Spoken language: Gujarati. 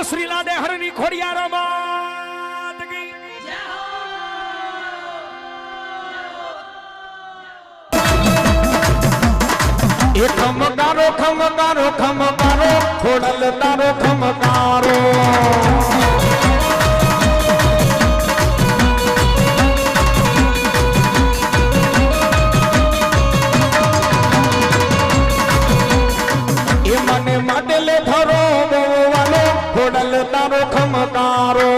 બોલ શ્રી લાડે હરની ખોડિયાર માત કી. એ ખમકારો ખમકારો ખમકારો ખોડલ તારો ખમકારો. તારો ખમકારો